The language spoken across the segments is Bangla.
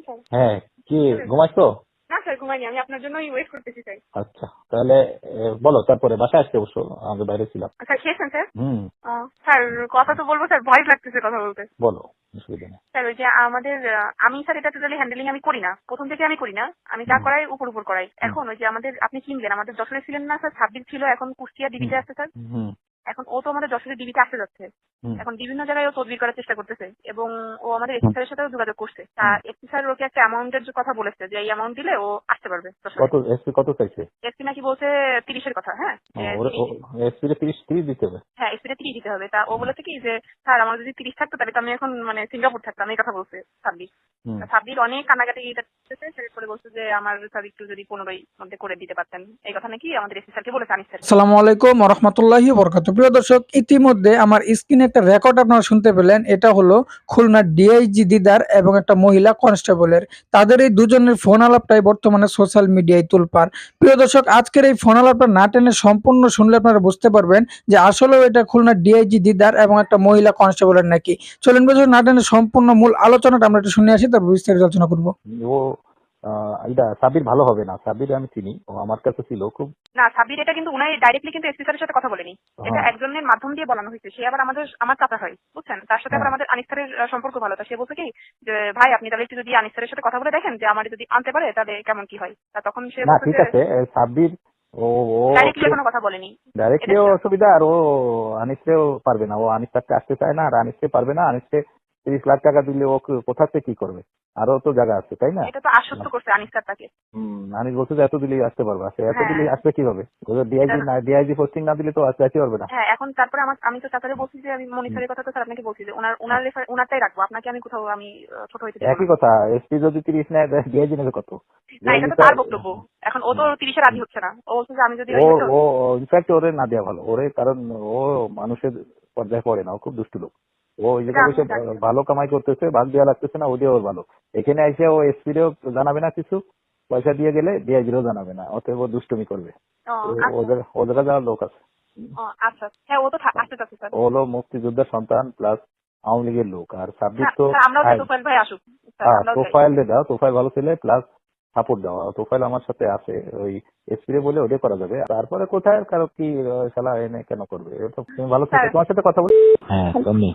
স্যার হ্যাঁ কি ঘুমাইছো না স্যার ঘুমাইনি আমি আপনার জন্যই ওয়েট করতেছি স্যার। আচ্ছা তাহলে বলো তারপরে বাসায় আসতে অবশ্য আমাদের বাইরে ছিলাম। স্যার খেয়েছেন স্যার? হুম। স্যার কথা তো বলব স্যার ভয় লাগতেছে কথা বলতে। বলো স্যার ওই যে আমাদের আমি স্যার এটা টোটালি হ্যান্ডেলিং আমি করি না। প্রথম থেকে আমি করি না আমি যা করাই উপর উপর করাই। এখন ওই যে আমাদের আপনি চিনলেন আমাদের যশোরে ছিলেন না স্যার ছাব্বিশ ছিল এখন কুষ্টিয়া ডিবিতে। আছে স্যার। হুম। এখন ও তো আমাদের যশোরের ডিবিতে আসতে যাচ্ছে। এখন বিভিন্ন জায়গায় ও তদবির করার চেষ্টা করতেছে এবং ও আমাদের এসপি স্যারের সাথেও যোগাযোগ করছে। তা এসপি স্যার ওকে একটা অ্যামাউন্টের কথা বলেছে যে এই অ্যামাউন্ট দিলে ও আসতে পারবে কত এসপি কত চাইছে? এসপি নাকি বলছে তিরিশের কথা হ্যাঁ? এসপি রে তিরিশ তিরিশ দিতে হবে? হ্যাঁ এসপিটা তিরিশ দিতে হবে। তা ও বলেছে কি যে স্যার আমার যদি তিরিশ থাকতো তাহলে তো আমি এখন মানে সিঙ্গাপুর থাকতাম এই কথা বলছে সাব্বির। হুম সাব্বির অনেক কান্নাকাটি করতেছে সেরপরে বলছে যে আমার স্যার একটু যদি পনেরোই মধ্যে করে দিতে পারতেন। এই কথা নাকি আমাদের এসপি স্যারকে বলেছে আনিস স্যার আসসালামু আলাইকুম রহমতুল্লাহি বরকাত প্রিয় দর্শক ইতিমধ্যে আমার স্ক্রিনে একটা রেকর্ড আপনারা শুনতে পেলেন এটা হলো খুলনার ডিআইজি দিদার এবং একটা মহিলা কনস্টেবলের। তাদের এই দুজনের ফোন আলাপটাই বর্তমানে সোশ্যাল মিডিয়ায় তুলপার। প্রিয় দর্শক আজকের এই ফোন আলাপটা না টেনে সম্পূর্ণ শুনলে আপনারা বুঝতে পারবেন যে আসলেও এটা খুলনার ডিআইজি দিদার এবং একটা মহিলা কনস্টেবলের নাকি। চলেন বুঝুন না টেনে সম্পূর্ণ মূল আলোচনাটা আমরা একটু শুনে আসি। তারপর বিস্তারিত আলোচনা করব। ও এটা সাবির ভালো হবে না। সাবির আমি চিনি। ও আমার কাছে ছিল খুব না সাব্বির এটা কিন্তু উনাই ডাইরেক্টলি কিন্তু এসপি স্যারের সাথে কথা বলেনি। এটা। একজনের মাধ্যম দিয়ে বলানো হয়েছে। সে আবার আমাদের আমার চাচা হয় বুঝছেন? তার সাথে আবার হ্যাঁ। আমাদের আনিস স্যারের সম্পর্ক ভালো। তা সে বলছে কি যে ভাই আপনি তাহলে একটু যদি আনিস স্যারের সাথে কথা বলে দেখেন যে আমার যদি আনতে পারে তাহলে কেমন কি হয়? তা তখন সে না ঠিক আছে। এ, সাব্বির ও ও ডাইরেক্টলি কোনো কথা বলেনি। ডাইরেক্টলি ও অসুবিধা। আর ও আনিসকেও পারবে না। ও আনিস আসতে চায় না আর আনিসকে পারবে না। আনিসকে তিরিশ লাখ টাকা দিলে ও কোথা থেকে কি করবে? আরও তো জায়গা আছে তাই না? এটা তো আশ্বস্ত করছে আনিস স্যার তাকে আনিস বলছে যে এত দিলেই আসতে পারবে। আসে এত হ্যাঁ। দিলেই আসবে কীভাবে? ডিআইজি এটা- না ডিআইজি পোস্টিং না দিলে তো আসতে আসতে পারবে না। হ্যাঁ এখন তারপরে আমার আমি তো চাচারে বলছি যে আমি মনিটরের কথা তো স্যার আপনাকে বলছি যে ওনার ওনার রেফার ওনারটাই রাখব। আপনাকে আমি কোথাও আমি ছোট হইতে একই কথা এসপি যদি তিরিশ নেয় ডিআইজি নেবে কত? না এটা তো তার বক্তব্য। এখন ও তো তিরিশে রাজি হচ্ছে না। ও বলছে যে আমি যদি ও ও ইনফ্যাক্ট ওরে না দেওয়া ভালো। ওরে কারণ ও মানুষের পর্যায়ে পড়ে না। ও খুব দুষ্টু লোক। ও ওই জায়গায় বসে ভালো কামাই করতেছে ভাগ দেওয়া লাগতেছে না ও দিয়ে ওর ভালো। এখানে এসে ও এসপি রেও জানাবে না কিছু পয়সা দিয়ে গেলে ডিআইজিরও জানাবে না অতএব দুষ্টুমি করবে। আচ্ছা। ওদের ওদের যাওয়ার লোক আছে। ও, আচ্ছা। হ্যাঁ ও তো হলো মুক্তিযোদ্ধার সন্তান প্লাস আওয়ামী লীগের লোক। আর সাব্বির হ্যাঁ, তো আমরাও চাই। প্রোফাইল দিয়ে দাও প্রোফাইল ভালো ছেলে প্লাস সাপোর্ট দেওয়া। প্রোফাইল আমার সাথে আছে ওই এসপি বলে ওটাই করা যাবে। তারপরে কোথায় কারও কি শালা এনে কেন করবে? তুমি ভালো স্যার। তোমার সাথে কথা বলি। হ্যাঁ তুমি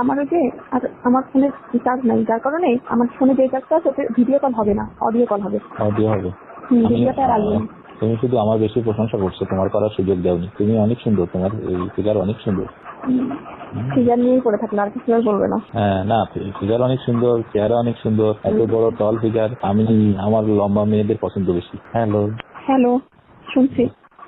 আমার ওই যে আর আমার ফোনে চার্জ নাই যার কারণে আমার ফোনে যে চার্জটা আছে ওতে ভিডিও কল হবে না অডিও কল হবে। অডিও হবে। ভিডিওটা আর আসবে তুমি শুধু আমার বেশি প্রশংসা করছ তোমার করার সুযোগ দেওনি। তুমি অনেক সুন্দর তোমার এই ফিগার অনেক সুন্দর। ফিগার নিয়েই পড়ে থাকলে আর কিছু আর বলবে না। হ্যাঁ না ফিগার অনেক সুন্দর চেহারা অনেক সুন্দর এত বড় টল ফিগার আমি আমার লম্বা মেয়েদের পছন্দ বেশি। হ্যালো হ্যালো শুনছি।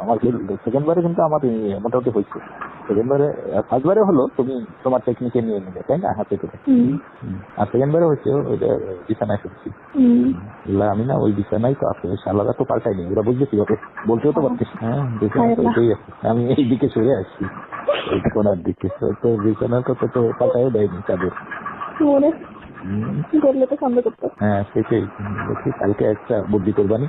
আমার সেকেন্ড বারে কিন্তু আমার মোটামুটি হয়েছে। সেকেন্ড বারে ফার্স্ট বারে হলো তুমি তোমার টেকনিকে নিয়ে নিলে তাই না? হাতে করে। আর সেকেন্ড বারে হচ্ছে ওইটা বিছানায় ফেলছি আমি না ওই বিছানায় তো আছে ওই শালারা তো পাল্টাইনি ওরা বুঝবে ওকে বলতেও তো পারতিস হ্যাঁ। বিছানা তো ওইটাই আছে। আমি এই দিকে সরে আসছি। এই কোনার দিকে। তো বিছানা তো তো- তো পাল্টাই দেয়নি চাদর। হ্যাঁ সেটাই। দেখি কালকে একটা বুদ্ধি করবানি।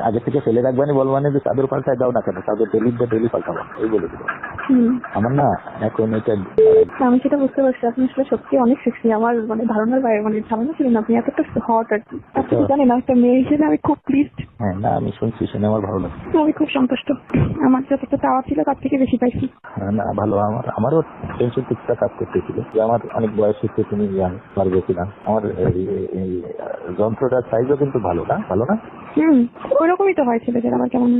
আগে থেকে ফেলে রাখবানি বলবানি যে চাদর পাল্টায় দাও না কেন? চাদর ডেলি ডেলি পাল্টাবো। এই বলে হুম। আমার না এখন এটা আমি সেটা বুঝতে পারছি। আপনি আসলে সত্যি অনেক সেক্সি আমার মানে ধারণার বাইরে মানে ধারণা ছিল না। আপনি এতটা হট আর কি। আপনি জানেন একটা মেয়ে হিসেবে আমি খুব প্লিজড হ্যাঁ না আমি শুনছি শুনে আমার ভালো লাগছে। আমি খুব সন্তুষ্ট। আমার যতটা চাওয়া ছিল তার থেকে বেশি পাইছি। হ্যাঁ, না ভালো। আমার আমারও টেনশন কাজ করতেছিল। যে আমার অনেক বয়স হচ্ছে তুমি পারবে কিনা। আমার যন্ত্রটার সাইজও কিন্তু ভালো না ভালো না? হুম ওরকমই তো হয় ছেলেদের আমার কেমন?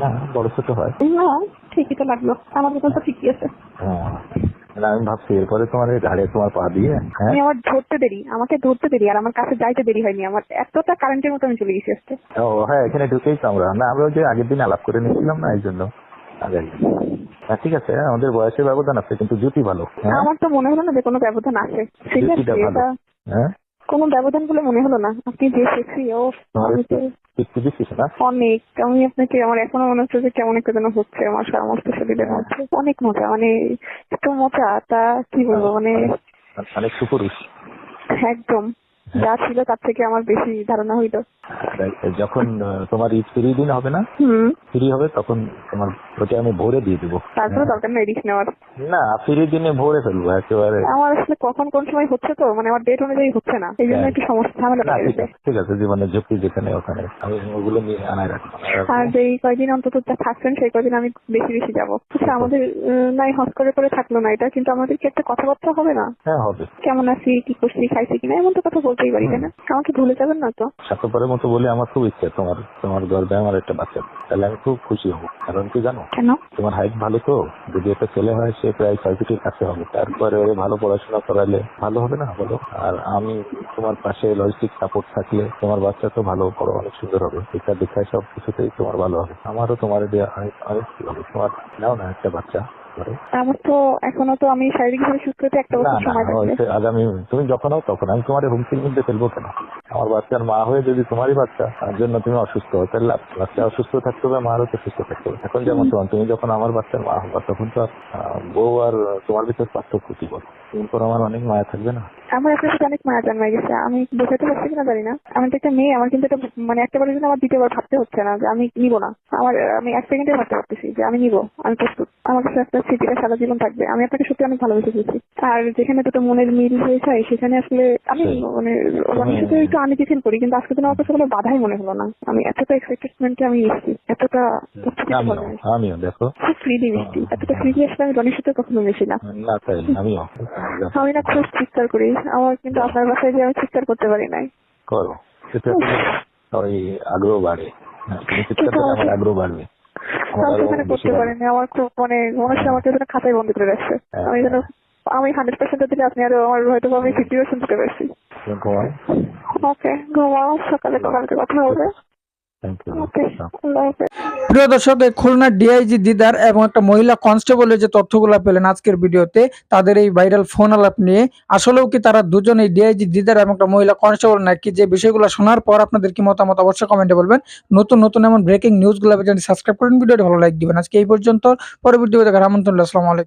না বড় ছোট হয়। না ঠিকই তো লাগল আমার মতন তো ঠিকই আছে। হ্যাঁ আমি ভাবছি এরপরে তোমার ঘাড়ে তোমার পা দিয়ে হ্যাঁ? আমি আমার ধরতে দেরি আমাকে ধরতে দেরি আর আমার কাছে যাইতে দেরি হয়নি আমার এতটা কারেন্টের মতো আমি চলে গেছি আজকে। ও হ্যাঁ এখানে ঢুকেই তো আমরা। না আমরা যে আগের দিন আলাপ করে নিয়েছিলাম না এই জন্য। হ্যাঁ, ঠিক আছে আমাদের বয়সের ব্যবধান আছে কিন্তু জুতি ভালো হ্যাঁ? আমার তো মনে হলো না যে কোনো ব্যবধান আছে। ঠিক আছে হ্যাঁ? কোনো ব্যবধান বলে মনে হলো না। আপনি যে সেক্সি ও একটু না? অনেক। আমি আপনাকে আমার এখনও মনে হচ্ছে যে কেমন একটা যেন হচ্ছে আমার সমস্ত শরীরের মধ্যে। অনেক মজা মানে এত মজা তা কি বলব মানে অনেক সুপুরুষ। একদম। যা ছিল তার থেকে আমার বেশি ধারণা হইল। যখন তোমার ঈদ ফ্রি দিন হবে না? ফ্রি হবে তখন তোমার ওটা আমি ভরে দিয়ে দেবো। তারপরে দরকার নেই রিস্ক নেওয়ার। না ফ্রি দিনে ভরে ফেলব একেবারে। আমার আসলে কখন কোন সময় হচ্ছে তো মানে আমার ডেট অনুযায়ী হচ্ছে না এই জন্য হ্যাঁ। একটু সমস্যা ঝামেলা ঠিক আছে জীবনের ঝুঁকি যেখানে ওখানে। আমি ওগুলো নিয়ে আনায় রাখব। আর যেই কয়দিন অন্তত যা থাকছেন সেই কয়দিন আমি বেশি বেশি যাব। আচ্ছা আমাদের নাই হস করে করে থাকল না এটা কিন্তু আমাদের কি একটা কথাবার্তা হবে না? হ্যাঁ হবে। কেমন আছি কি করছি খাইছি কিনা এমন তো কথা বলতেই পারি না? আমাকে ভুলে যাবেন না তো? স্বার্থপরের মতো বলে আমার খুব ইচ্ছে তোমার তোমার গর্বে আমার একটা বাচ্চা। তাহলে আমি খুব খুশি হব। কারণ কি জানো? কেন? তোমার হাইট ভালো তো? যদি একটা ছেলে হয় সে প্রায় ছয় ফিটের কাছে হবে। তারপরে ভালো পড়াশোনা করালে ভালো হবে না বলো? আর আমি তোমার পাশে লজিস্টিক সাপোর্ট থাকলে তোমার বাচ্চা তো ভালো বড় অনেক সুন্দর হবে। শিক্ষা দীক্ষায় সব কিছুতেই তোমার ভালো হবে। আমারও তোমার অনেক তোমার নাও না একটা বাচ্চা আমার তো এখনও তো আমি শারীরিকভাবে সুস্থ হতে একটা বছর সময় আগামী তুমি যখন হও তখন। আমি তোমার হুমকির মধ্যে ফেলব কেন? আমার বাচ্চার মা হয়ে যদি তোমারই বাচ্চা তার জন্য তুমি অসুস্থ হও তাহলে বাচ্চা অসুস্থ থাকতে হবে মারও তো সুস্থ থাকতে হবে। এখন যেমন তোমার তুমি যখন আমার বাচ্চার মা হবা তখন তো বউ আর তোমার ভিতর পার্থক্য কি বলো? এরপর আমার অনেক মায়া থাকবে না? আমার আপনার সাথে অনেক মায়া জন্মাই গেছে। আমি বোঝাতে পারছি কিনা জানি না। আমি তো একটা মেয়ে আমার কিন্তু এটা মানে একটা বারের জন্য আমার দ্বিতীয়বার ভাবতে হচ্ছে না যে আমি নিবো না। আমার আমি এক সেকেন্ডে ভাবতে পারতেছি যে আমি নিবো আমি প্রস্তুত। আমার কাছে একটা স্মৃতিটা সারা জীবন থাকবে। আমি আপনাকে সত্যি অনেক ভালোবেসে ফেলছি। আর যেখানে দুটো মনের মিল হয়ে যায় সেখানে আসলে আমি মানে রনির সাথে একটু আমি ফিল করি কিন্তু আজকে দিন আমার কাছে কোনো বাধাই মনে হলো না। আমি এতটা এক্সাইটেডমেন্টে আমি এসেছি এতটা আমিও দেখো। খুব ফ্রিলি মিষ্টি। এতটা ফ্রিলি আসলে আমি রনির সাথে কখনো মিশি না। না আমিও। আমি না খুব চিৎকার করি। আমার কিন্তু আপনার বাসায় যে আমি চিৎকার করতে পারি নাই। করো। সেটা ওই আগ্রহ বাড়ে। চিৎকার করলে আমার আগ্রহ বাড়বে। করতে। পারিনি। আমার খুব মানে মনে হচ্ছে আমাকে যেন খাতায় বন্ধ করে রাখছে। হ্যাঁ, আমি যেন আমি হান্ড্রেড পার্সেন্ট দিলে আপনি আরও আমার হয়তো আমি ফিফটি পার্সেন্ট দিতে পারছি ওকে ঘুমাও। সকালে কালকে কথা হবে। থ্যাংক ইউ প্রিয় দর্শক এই খুলনা ডিআইজি দিদার এবং একটা মহিলা কনস্টেবলের যে তথ্যগুলো পেলেন আজকের ভিডিওতে তাদের এই ভাইরাল ফোন আলাপ নিয়ে আসলেও কি তারা দুজন এই ডিআইজি দিদার এবং একটা মহিলা কনস্টেবল নাকি? যে বিষয়গুলো শোনার পর আপনাদের কি মতামত অবশ্যই কমেন্টে বলবেন। নতুন নতুন এমন ব্রেকিং নিউজগুলো সাবস্ক্রাইব করেন ভিডিওটি ভালো লাইক দিবেন। আজকে এই পর্যন্ত পরবর্তী ভিডিও দেখার আমন্ত্রণ আসসালামু আলাইকুম।